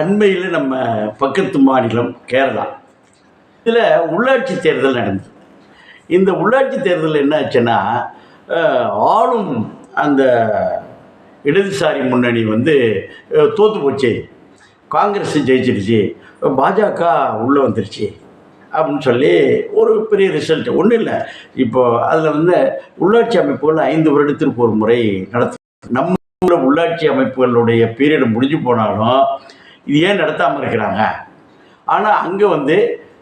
அண்மையில் நம்ம பக்கத்து மாநிலம் கேரளா. இதில் உள்ளாட்சி தேர்தல் நடந்தது. இந்த உள்ளாட்சி தேர்தல் என்ன ஆச்சுன்னா ஆளும் அந்த இடதுசாரி முன்னணி வந்து தோற்று போச்சு. காங்கிரஸ் ஜெயிச்சிருச்சு பாஜக உள்ளே வந்துருச்சு. அப்படின்னு சொல்லி ஒரு பெரிய ரிசல்ட் ஒன்றும் இல்லை. இப்போது அதில் வந்து உள்ளாட்சி அமைப்புகள் ஐந்து வருடத்திற்கு ஒரு முறை நடத்து நம்ம உள்ளாட்சி அமைப்புகளுடைய பீரியட் முடிஞ்சு போனாலும் இது ஏன் நடத்தாமல் இருக்கிறாங்க? ஆனால் அங்கே வந்து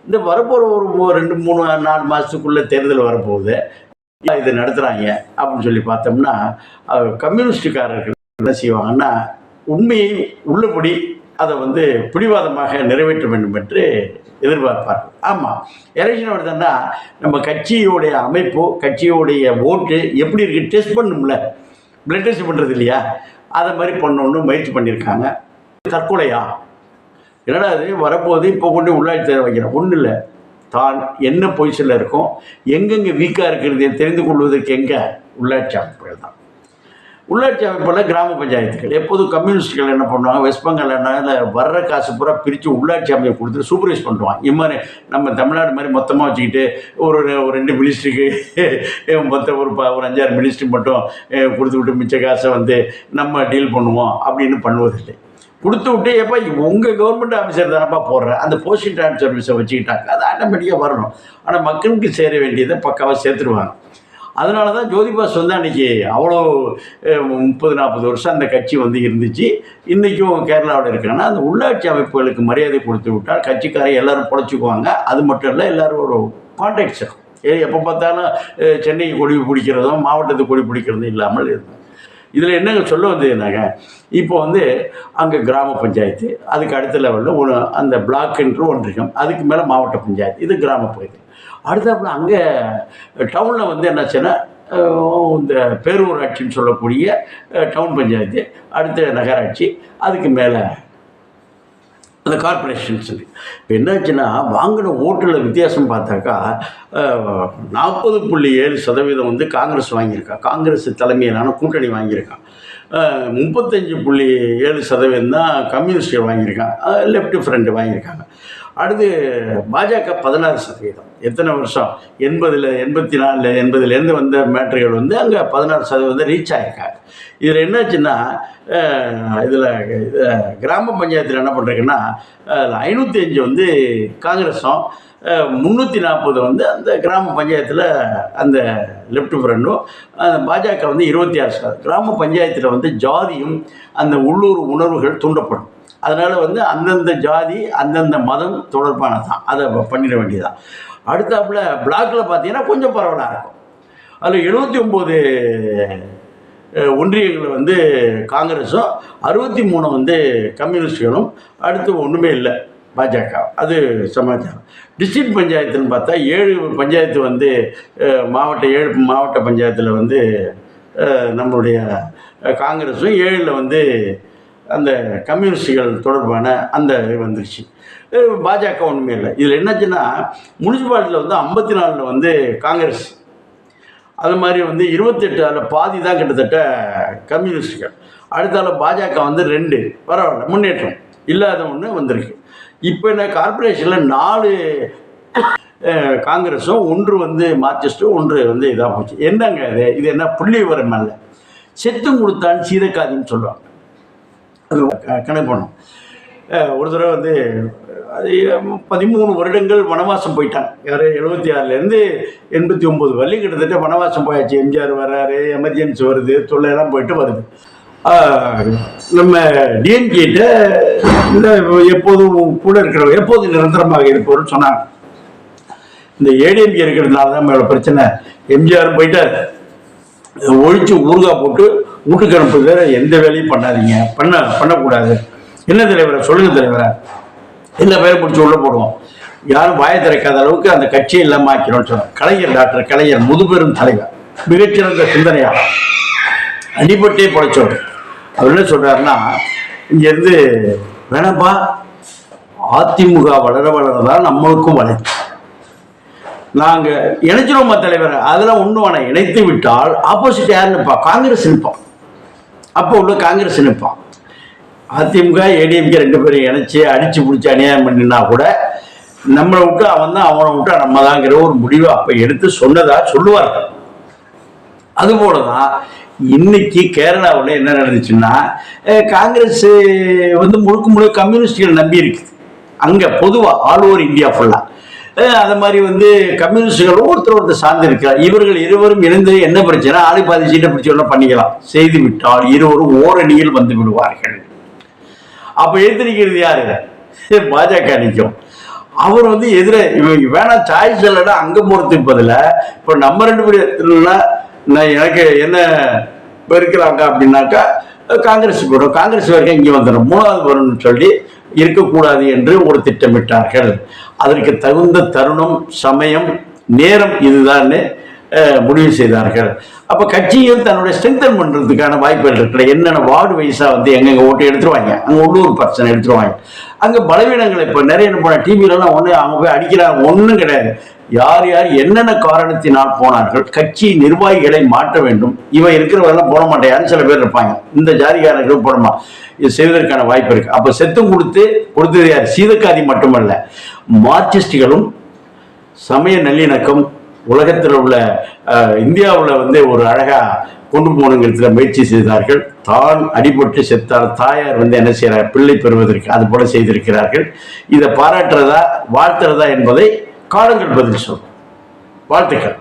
இந்த வரப்போகிற ஒரு ரெண்டு மூணு நாலு மாதத்துக்குள்ளே தேர்தல் வரப்போகுது. இதை நடத்துகிறாங்க அப்படின்னு சொல்லி பார்த்தோம்னா கம்யூனிஸ்டுக்காரர்கள் என்ன செய்வாங்கன்னா உண்மையை உள்ளபடி அதை வந்து பிடிவாதமாக நிறைவேற்ற வேண்டும் என்று எதிர்பார்ப்பார். ஆமாம் எலெக்ஷன் வருதுன்னா நம்ம கட்சியோடைய அமைப்பு கட்சியோடைய ஓட்டு எப்படி இருக்குது டெஸ்ட் பண்ணும்ல. பிளட் டெஸ்ட் பண்ணுறது இல்லையா? அதை மாதிரி பண்ணணும்னு முயற்சி பண்ணியிருக்காங்க. தற்கொலையா? என்னடா அது வரப்போகுது இப்போ கொண்டு உள்ளாட்சி தேர்தல் வைக்கிறேன். ஒன்றும் இல்லை. தான் என்ன பொசிஷனில் இருக்கும்? எங்கெங்கே வீக்காக இருக்கிறது தெரிந்து கொள்வதற்கு எங்கே? உள்ளாட்சி அமைப்புகள் தான். உள்ளாட்சி அமைப்பில் கிராம பஞ்சாயத்துகள். எப்போதும் கம்யூனிஸ்ட்கள் என்ன பண்ணுவாங்க? வெஸ்ட் பெங்கால் என்ன இந்த வர்ற காசு பூரா பிரித்து உள்ளாட்சி அமைப்பு கொடுத்து சூப்பர்வைஸ் பண்ணுவாங்க இது நம்ம தமிழ்நாடு மாதிரி மொத்தமாக வச்சுக்கிட்டு ஒரு ஒரு ரெண்டு மினிஸ்ட்ரிக்கு மொத்தம் ஒரு ப- ஒரு அஞ்சாறு மினிஸ்ட்ரி மட்டும் கொடுத்து விட்டு மிச்ச காசை வந்து நம்ம டீல் பண்ணுவோம் அப்படின்னு பண்ணுவதில்லை. கொடுத்து விட்டு எப்போ உங்கள் கவர்மெண்ட் ஆஃபீஸர் தானப்பா போடுற? அந்த போஸ்டிங் ட்ரான்ஸ் சர்வீஸை வச்சுக்கிட்டாங்க. அது ஆட்டோமேட்டிக்காக வரணும். ஆனால் மக்களுக்கு சேர வேண்டியதை பக்காவாக சேர்த்துருவாங்க. அதனால தான் ஜோதிபாஸ் வந்து அன்றைக்கி அவ்வளோ முப்பது நாற்பது வருஷம் அந்த கட்சி வந்து இருந்துச்சு. இன்றைக்கும் கேரளாவில் இருக்காங்கன்னா அந்த உள்ளாட்சி அமைப்புகளுக்கு மரியாதை கொடுத்து விட்டால் கட்சிக்காரங்க எல்லோரும் பொழைச்சிக்குவாங்க. அது மட்டும் இல்லை எல்லாரும் ஒரு கான்டாக்ட்ஸ் இருக்கும் ஏ எப்போ பார்த்தாலும் சென்னைக்கு கொடி பிடிக்கிறதும் மாவட்டத்துக்கு கொடி பிடிக்கிறதும் இல்லாமல் இருந்தோம் இதில் என்னங்க சொல்ல வந்ததுனாங்க இப்போ வந்து அங்கே கிராம பஞ்சாயத்து அதுக்கு அடுத்த லெவலில் ஒன்று அந்த பிளாக்குன்ற என்று ஒன்று இருக்கும் அதுக்கு மேலே மாவட்ட பஞ்சாயத்து இது கிராம பகுதி. அடுத்தாப்புல அங்கே டவுனில் வந்து என்னாச்சுன்னா இந்த பேரூராட்சின்னு சொல்லக்கூடிய டவுன் பஞ்சாயத்து அடுத்த நகராட்சி அதுக்கு மேலே அந்த கார்பரேஷன் சொல்லி இப்போ என்னாச்சுன்னா வாங்கின ஓட்டில் வித்தியாசம் பார்த்தாக்கா நாற்பது புள்ளி ஏழு சதவீதம் வந்து காங்கிரஸ் வாங்கியிருக்கா. காங்கிரஸ் தலைமையிலான கூட்டணி வாங்கியிருக்கான் முப்பத்தஞ்சு புள்ளி ஏழு சதவீதம் தான் கம்யூனிஸ்ட் வாங்கியிருக்கான் லெஃப்ட் ஃப்ரண்ட் வாங்கியிருக்காங்க. அடுத்து பாஜக பதினாறு சதவீதம். எத்தனை வருஷம்? எண்பதில் எண்பத்தி நாலில் எண்பதுலேருந்து வந்த மேட்ருகள் வந்து அங்கே பதினாறு சதவீதம் ரீச் ஆகிருக்காங்க இதில் என்னாச்சுன்னா இதில் கிராம பஞ்சாயத்தில் என்ன பண்ணுறதுன்னா ஐநூற்றி அஞ்சு வந்து காங்கிரஸும் முந்நூற்றி நாற்பது வந்து அந்த கிராம பஞ்சாயத்தில் அந்த லெஃப்ட் ஃப்ரண்டும் பாஜக வந்து இருபத்தி ஆறு சதவீதம். கிராம பஞ்சாயத்தில் வந்து ஜாதியும் அந்த உள்ளூர் உணர்வுகள் தூண்டப்படும். அதனால் வந்து அந்தந்த ஜாதி அந்தந்த மதம் தொடர்பானது தான் அதை பண்ணிட வேண்டியதான் அடுத்தாப்புல பிளாக்ல பார்த்தீங்கன்னா கொஞ்சம் பரவலாக இருக்கும். அதில் எழுபத்தி ஒம்பது ஒன்றியங்களில் வந்து காங்கிரஸும் அறுபத்தி மூணு வந்து கம்யூனிஸ்டுகளும் அடுத்து ஒன்றுமே இல்லை பாஜக. அது சமாச்சாரம். டிஸ்ட்ரிக்ட் பஞ்சாயத்துன்னு பார்த்தா ஏழு பஞ்சாயத்து வந்து மாவட்ட ஏழு மாவட்ட பஞ்சாயத்தில் வந்து நம்மளுடைய காங்கிரஸும் ஏழில் வந்து அந்த கம்யூனிஸ்டுகள் தொடர்பான அந்த இது வந்துருச்சு. பாஜக ஒன்றுமே இல்லை. இதில் என்னாச்சுன்னா முனிசிபாலிட்டியில் வந்து ஐம்பத்தி நாலில் வந்து காங்கிரஸ். அது மாதிரி வந்து இருபத்தெட்டு அதில் பாதி தான் கிட்டத்தட்ட கம்யூனிஸ்டுகள். அடுத்தால பாஜக வந்து ரெண்டு. பரவாயில்ல முன்னேற்றம். இல்லாத ஒன்று வந்திருக்கு. இப்போ என்ன கார்பரேஷனில் நாலு காங்கிரஸும் ஒன்று வந்து மார்க்சிஸ்ட்டும் ஒன்று வந்து இதாக போச்சு. என்னங்க இது? இது என்ன புள்ளி விவரம் அல்ல. செத்தும் கொடுத்தான் சீதக்காதின்னு சொல்லுவாங்க. அது க- கணக்கு ஒரு தடவை வந்து அது பதிமூணு வருடங்கள் வனவாசம் போயிட்டாங்க. யார்? எழுபத்தி ஆறுலேருந்து எண்பத்தி ஒம்பது வரலையும் கிட்டத்தட்ட வனவாசம் போயாச்சு. எம்ஜிஆர் வர்றாரு எமர்ஜென்சி வருது தொல்லையெல்லாம் போயிட்டு வருது. நம்ம டிஎன்கிட்ட இந்த எப்போதும் கூட இருக்கிற எப்போதும் நிரந்தரமாக இருப்பவர்னு சொன்னாங்க. இந்த ஏடிஎம்கே இருக்கிறதுனால தான் மேலே பிரச்சனை. எம்ஜிஆர் போயிட்டு ஒழிச்சு ஊறுகாய் போட்டு வீட்டுக்கு அனுப்புறது வேற எந்த வேலையும் பண்ணாதீங்க. பண்ண பண்ணக்கூடாது. என்ன தலைவரை? சொல்லுங்க தலைவரை. இந்த பேரை பிடிச்சி உள்ள போடுவோம்? யாரும் வாயை திறக்காத அளவுக்கு அந்த கட்சியை இல்லாமல் ஆக்கிறோம்னு சொன்னோம் கலைஞர் டாக்டர் கலைஞர் முதுபெரும் தலைவர். மிகச்சிறந்த சிந்தனையாளர். அடிபட்டே படைச்சவர் அவர் என்ன சொல்றாருன்னா இங்கேருந்து வேணப்பா அதிமுக வளர வளர தான் நம்மளுக்கும் வளரும் நாங்கள் இணைச்சிருவோமா தலைவர்? அதெல்லாம் ஒன்றும் வேணாம். இணைத்து விட்டால் ஆப்போசிட் யாருன்னுப்பா காங்கிரஸ் நிற்பான் அப்போ உள்ள காங்கிரஸ் நிற்பான் அதிமுக ஏடிஎம்கே ரெண்டு பேரும் இணைச்சி அடிச்சு பிடிச்சி அநியாயம் பண்ணினா கூட நம்மளை விட்டு அவன் தான் அவனை விட்டா நம்ம தாங்கிற ஒரு முடிவை அப்போ எடுத்து சொன்னதா சொல்லுவார்கள். அதுபோல தான் இன்னைக்கு கேரளாவில் என்ன நடந்துச்சுன்னா காங்கிரஸ் வந்து முழுக்க முழுக்க கம்யூனிஸ்டுகள் நம்பி இருக்குது. அங்கே பொதுவாக ஆல் ஓவர் இந்தியா ஃபுல்லாக அது மாதிரி வந்து கம்யூனிஸ்டுகள் ஒருத்தர் ஒருத்தர் சார்ந்து இருக்கிறார் இவர்கள் இருவரும் இணைந்து என்ன பிரச்சனை? ஆளு பாதி சீட்டை பிடிச்சி ஒன்றும் பண்ணிக்கலாம். செய்து விட்டால் இருவரும் ஓரணியில் வந்து விடுவார்கள். அப்ப எழுந்திருக்கிறது யாரு? பாஜக நிற்கும். அவர் வந்து எதிர வேணா வேணாம் சாய்ஸ் இல்லைன்னா அங்க போறதுக்கு பதிலா இப்போ நம்ம ரெண்டு பேர் நான் எனக்கு என்ன இருக்கிறாங்க அப்படின்னாக்கா காங்கிரஸ் போடும் காங்கிரஸ் வரைக்கும் இங்கே வந்துடும் மூணாவது வரும்னு சொல்லி இருக்கக்கூடாது என்று ஒரு திட்டமிட்டார்கள். அதற்கு தகுந்த தருணம் சமயம் நேரம் இதுதான்னு முடிவு செய்தார்கள். அப்போ கட்சியும் தன்னுடைய ஸ்ட்ரென்தன் பண்ணுறதுக்கான வாய்ப்புகள் இருக்குல்ல என்னென்ன வார்டு வைஸாக வந்து எங்கெங்க ஓட்டு எடுத்துருவாங்க? அங்கே உள்ளூர் பர்சன் எடுத்துருவாங்க. அங்கே பலவீனங்கள் இப்போ நிறைய என்ன போனால் டிவிலலாம் ஒன்று அவங்க போய் அடிக்கிறாங்க ஒன்றும் கிடையாது. யார் யார் என்னென்ன காரணத்தினால் போனார்கள் கட்சி நிர்வாகிகளை மாற்ற வேண்டும் இவன் இருக்கிறவரெல்லாம் போட மாட்டேன் சில பேர் இருப்பாங்க. இந்த ஜாதிகாரர்கள் போடமா இது செய்வதற்கான வாய்ப்பு இருக்கு. அப்போ செத்தும் கொடுத்து கொடுத்தது யார்? சீதக்காதி மட்டுமல்ல. மார்க்சிஸ்டுகளும் சமய நல்லிணக்கம் உலகத்தில் உள்ள இந்தியாவில் வந்து ஒரு அழகா கொண்டு போகணுங்கிறதுல முயற்சி செய்தார்கள். தான் அடிபட்டு செத்தார் தாயார் வந்து என்ன செய்கிறார்? பிள்ளை பெறுவதற்கு அது போல செய்திருக்கிறார்கள். இதை பாராட்டுறதா வாழ்த்துறதா என்பதை காலங்கள் பதில் சொல்லும். வாழ்த்துக்கள்.